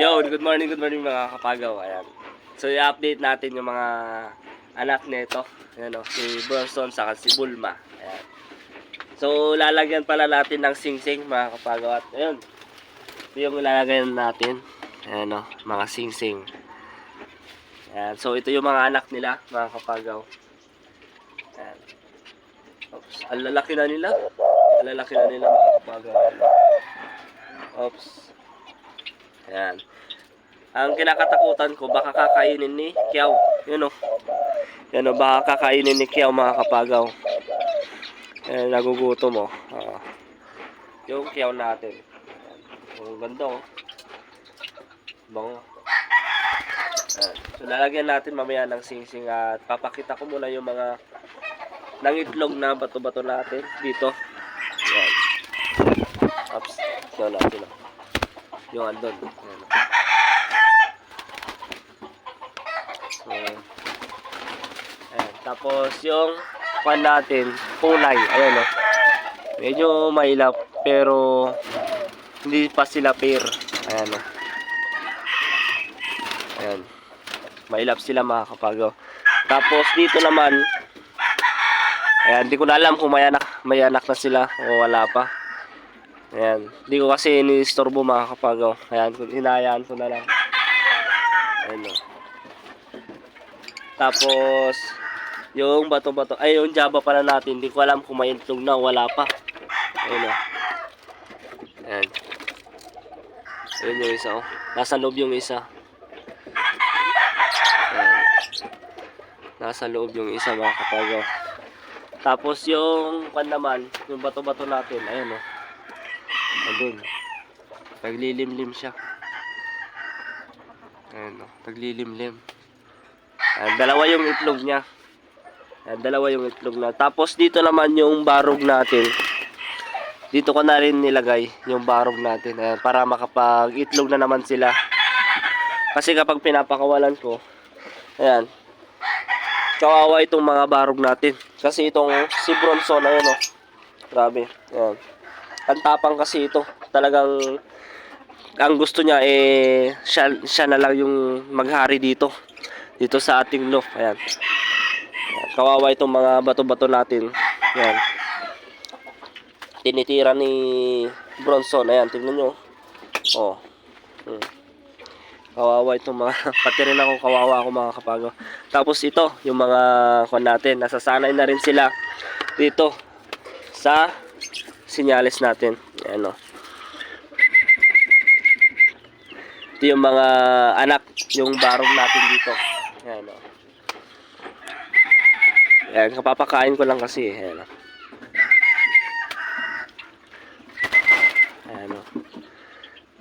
Yo, good morning, good morning mga kapagaw. Ayan. So, i-update natin yung mga anak nito. Ayan o, si Bronson saka si Bulma. Ayan. So, lalagyan pala natin ng sing-sing mga kapagaw. At ayun, ito yung lalagyan natin. Ayan o, mga sing-sing. Ayan. So, ito yung mga anak nila, mga kapagaw. Ayan. Oops, ang lalaki na nila. Ang lalaki na nila mga kapagaw. Oops. Ayan. Ang kinakatakutan ko, baka kakainin ni Kiao. Yun o. Yan o, baka kakainin ni Kiao mga kapagaw. Ayan, nagugutom o. Ah. yung Kiao natin. Ang ganda o. Bango. Ayan. So, lalagyan natin mamaya ng singsing at papakita ko muna yung mga nangitlog na bato-bato natin dito. Ayan. Oops. Yan natin o. Yung andon. Ayan. So, ayan. Tapos yung pan natin, kulay. Ayan o. Medyo mailap pero hindi pa sila pair. Ayan o. Ayan. Mailap sila mga kapagaw. Tapos dito naman, ayan, di ko na alam kung may anak, may anak na sila o wala pa. Ayan. Di ko kasi ni-istorbo mga kapagaw. Ayan, hinayaan ko na lang. Ayan o. Tapos, yung bato-bato, ay yung jaba pala natin, hindi ko alam kung may itlog na, wala pa. Ayun o. Ayan. Ayun yung isa oh. Nasa loob yung isa. Ayan. Nasa loob yung isa mga kapagaw. Tapos yung pan naman, yung bato-bato natin, ayun o. Andun. Naglilimlim siya. Ayun o. Naglilimlim. Ayan, dalawa yung itlog niya. Ayan, dalawa yung itlog na. Tapos dito naman yung barog natin. Dito ko na rin nilagay yung barog natin. Ayan, para makapag-itlog na naman sila. Kasi kapag pinapakawalan ko, ayan, kawawa itong mga barog natin. Kasi itong si Bronson, ayun o. Grabe. Ayan. Ang tapang kasi ito. Talagang ang gusto niya eh siya, siya na lang yung maghari dito dito sa ating loft. Ayan. Ayan. Kawawa itong mga bato-bato natin. Ayan. Tinitira ni Bronson. Ayan, tingnan nyo. Oh. Hmm. Kawawa itong mga, pati rin ako kawawa ako mga kapago. Tapos ito, yung mga kwan natin, nasasanay na rin sila dito sa sinyales natin. Ayan. Ito yung mga anak, yung barong natin dito. Ayan o. Ayan, kapapakain ko lang kasi. Ayan o. Ayan o.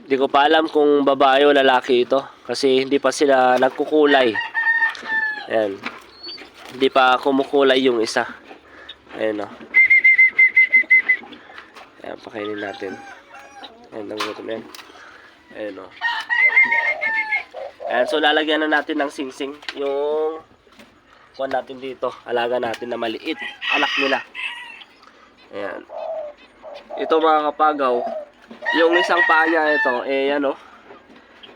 Hindi ko pa alam kung babae o lalaki ito. Kasi hindi pa sila nagkukulay. Ayan. Hindi pa kumukulay yung isa. Ayan o. Pakainin natin. Ayan, nagutom yan. Ayan o. Ayan, so lalagyan na natin ng singsing yung kuha natin dito. Alaga natin na maliit. Anak nila. Ayan. Ito mga kapagaw, yung isang paa niya ito, eh ano,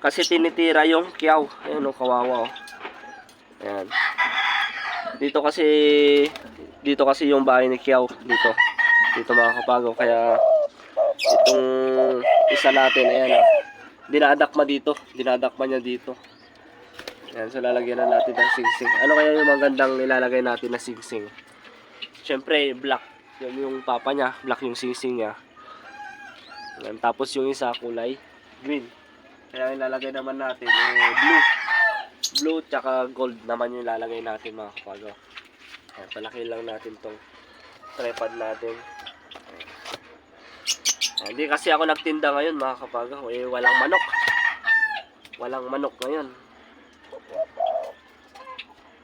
kasi tinitira yung kiyaw. Ayan o, kawawa o. Ayan. Dito kasi, dito kasi yung bahay ni Kiyaw. Dito. Dito mga kapagaw. Kaya, itong isa natin, ayan o. Dinadakma dito. Dinadakma niya dito. Ayan, so lalagyan na natin ng singsing. Ano kaya yung magandang nilalagay natin na singsing? Siyempre, black. Yan yung papa niya. Black yung singsing niya. Ayan, tapos yung isa kulay green. Kaya yung lalagay naman natin eh, blue. Blue tsaka gold naman yung lalagay natin mga kapagaw. Ayan, palaki lang natin tong tripod natin. Ayan, Hindi kasi ako nagtinda ngayon mga kapagaw. Eh, walang manok. Walang manok ngayon.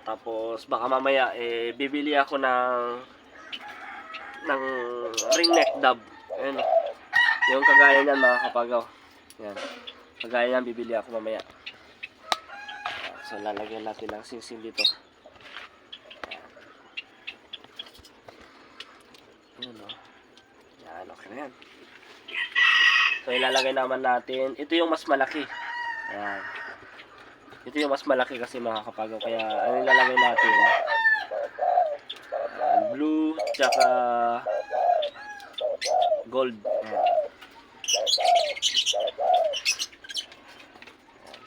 Tapos baka mamaya eh bibili ako ng ng ring neck dub. Ayun. oh. Yung kagaya niyan mga kapagaw. Yan. Kagaya niyan bibili ako mamaya. So lalagyan natin ng singsing dito. Ayan o. Yan, okay na yan. So ilalagay naman natin, ito yung mas malaki. Ayan. Ito yung mas malaki kasi mga kapagaw. Kaya ano yung lalagay natin? Ayan, blue, tsaka gold. Ayan.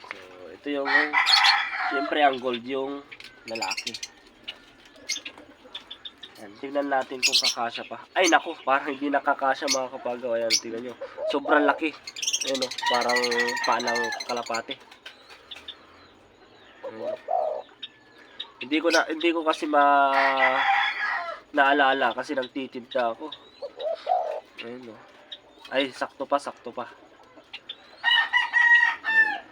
So, ito yung, siyempre ang gold yung lalaki. Ayan, tingnan natin kung kakasya pa. Ay, naku, parang hindi nakakasya mga kapagaw. Ayan, tingnan nyo. Sobrang laki. Ayan o, parang panang kalapate. Ayan. Hindi ko na, hindi ko kasi ma naalala kasi nagtitinda ako. Ayan o. Ay, sakto pa, sakto pa. Ayan.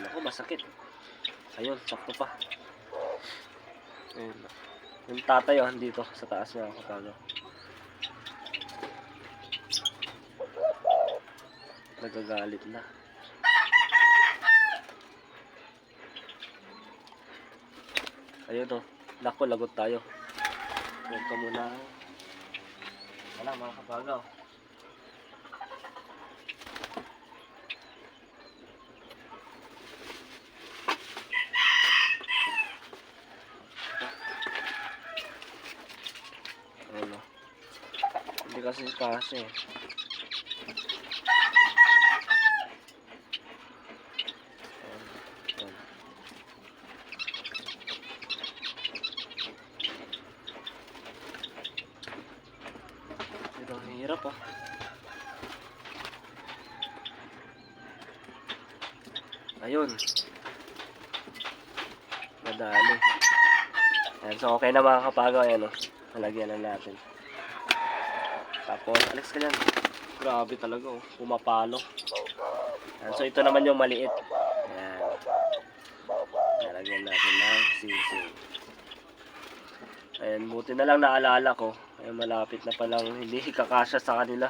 Naku, masakit. Ayun, sakto pa. Ayun. Yung tatay oh, dito sa taas mga kapalo. Nagagalit na. Ayun oh. Nako, lagot tayo. Huwag ka muna. Wala mga kapagaw. Ayun oh. Hindi kasi kasi. Ayun. Ito, ang hirap ah. Ayun. Madali. Ayan, so okay na mga kapagaw. Ayan o. Nalagyan na natin. Tapos, Alex ka dyan. Grabe talaga oh. Pumapalo. Ayan, so ito naman yung maliit. Ayan. Nalagyan natin ng sisig. Ayan, buti na lang naalala ko. Ayan, malapit na palang hindi kakasya sa kanila.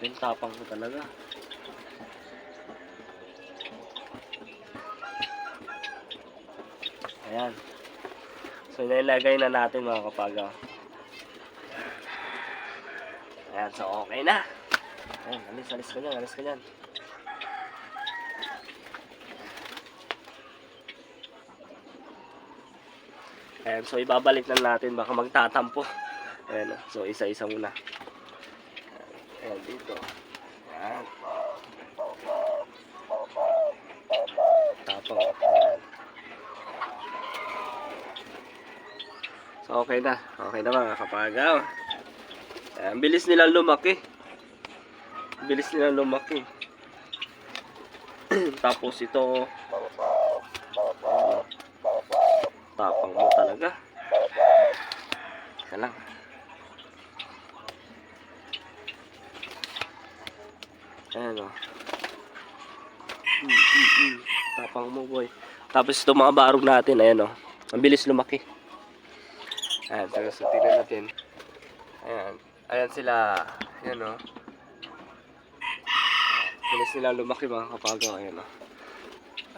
Ating tapang ko talaga. Ayan. So, nilagay na natin mga kapagaw. Ayan, so okay na. Ayan, alis, alis ka dyan, alis ka dyan. Ayan, so ibabalik na natin, baka magtatampo. Ayan, so isa-isa muna. Ayan, dito. Ayan. Tapang. Ayan. So okay na. Okay na mga kapagaw. Ayan, bilis nilang lumaki. Bilis nilang lumaki. Tapos ito, tapang mo talaga. Isa lang. Ayan o. Mm. Tapang mo boy. Tapos ito mga barog natin, ayan o. Ang bilis lumaki. Ayan, tapos tingnan natin. Ayan. Ayan sila. Ayan o. Bilis nila lumaki mga kapagaw. Ayan o.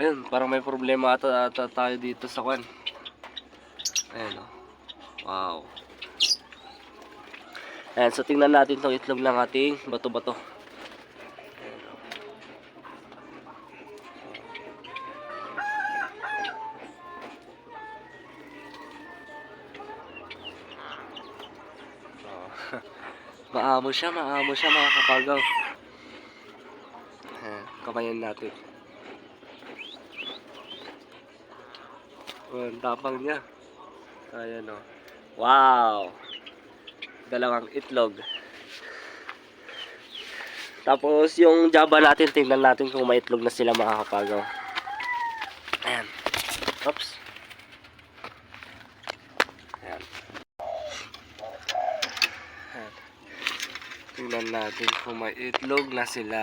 Ayun, parang may problema ata, ata tayo dito sa kwan. Ayan o. Wow. Ayan, so tingnan natin tong itlog ng ating bato-bato. Maamo siya, maamo siya mga kapagaw. Ayan, kamayan natin. Oh, ang tapang niya. Ayan o. Wow! Dalawang itlog. Tapos yung jaba natin, tingnan natin kung may itlog na sila mga kapagaw. Ayan. Oops. Ayan. Ayan. Tingnan natin kung may itlog na sila.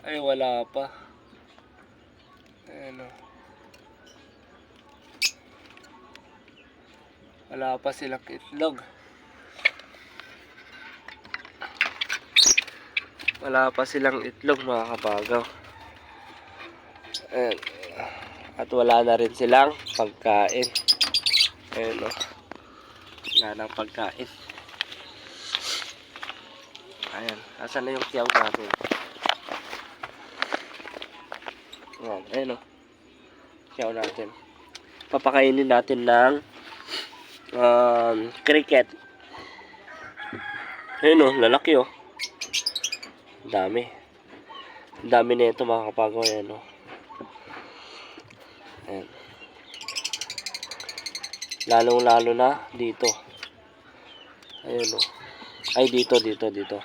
Ay, wala pa. Ayan o. Wala pa silang itlog. Wala pa silang itlog mga kapagaw. Ayan. At wala na rin silang pagkain. Ayan o. Wala nang pagkain. Ayan. Asan na yung kiyaw natin? Ayan. Ayan o. Kiyaw natin. Papakainin natin ng um, cricket. Ayun o, lalaki o. Dami. Dami na ito mga kapagaw. Ayan o. Ayan. Lalong lalo na dito. Ayun o. Ay, dito, dito, dito.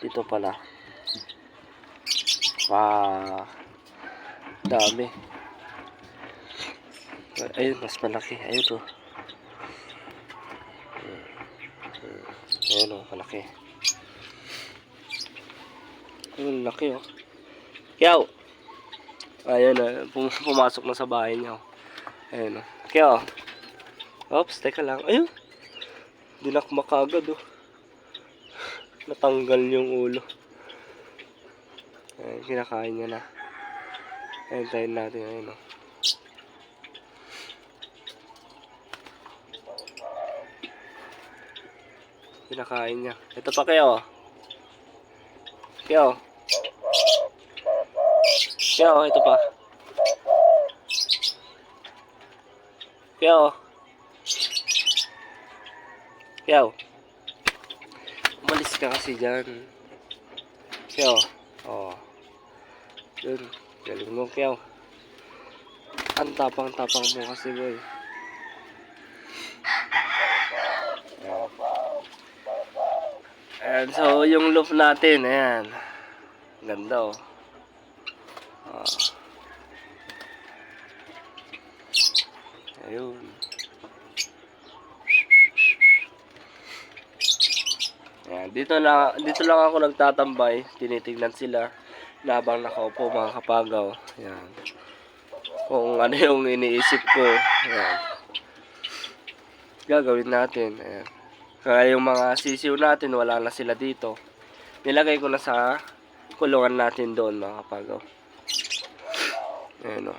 Dito pala. Ah, dami. Ayun, mas malaki. Ayun o. Ayun o, malaki. Ayun, laki o. Kiyaw! Ayun na, pum pumasok na sa bahay niya. oh. Ayun o. Kiyaw! Oops, teka lang. Ayun! Dinakma ka agad o. Natanggal yung ulo. Ayun, kinakain niya na. Ayun, tayo natin. Ayun o. Pinakain niya. Ito pa kayo. Kayo. Kayo, ito pa. Kayo. Kayo. Umalis ka kasi dyan. Kayo. Oh. Yun. Galing mo, Kayo. Ang tapang-tapang mo kasi, boy. Ayan, so yung loop natin, ayan. Ganda oh. Ayun. Ayan, dito lang, dito lang ako nagtatambay. Tinitignan sila na habang nakaupo mga kapagaw. Ayan. Kung ano yung iniisip ko. Ayan. Gagawin natin. Ayan. Kaya yung mga sisiw natin, wala na sila dito. Nilagay ko na sa kulungan natin doon, mga kapagaw. Ayan o.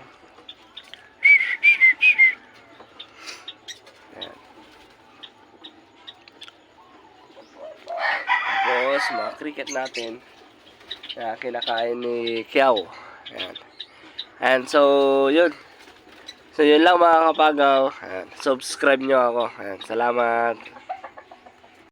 Ayan. Tapos, mga cricket natin. Kaya kinakain ni Kiao. Ayan. And so, yun. So, yun lang mga kapagaw. Ayan. Subscribe nyo ako. Ayan. Salamat.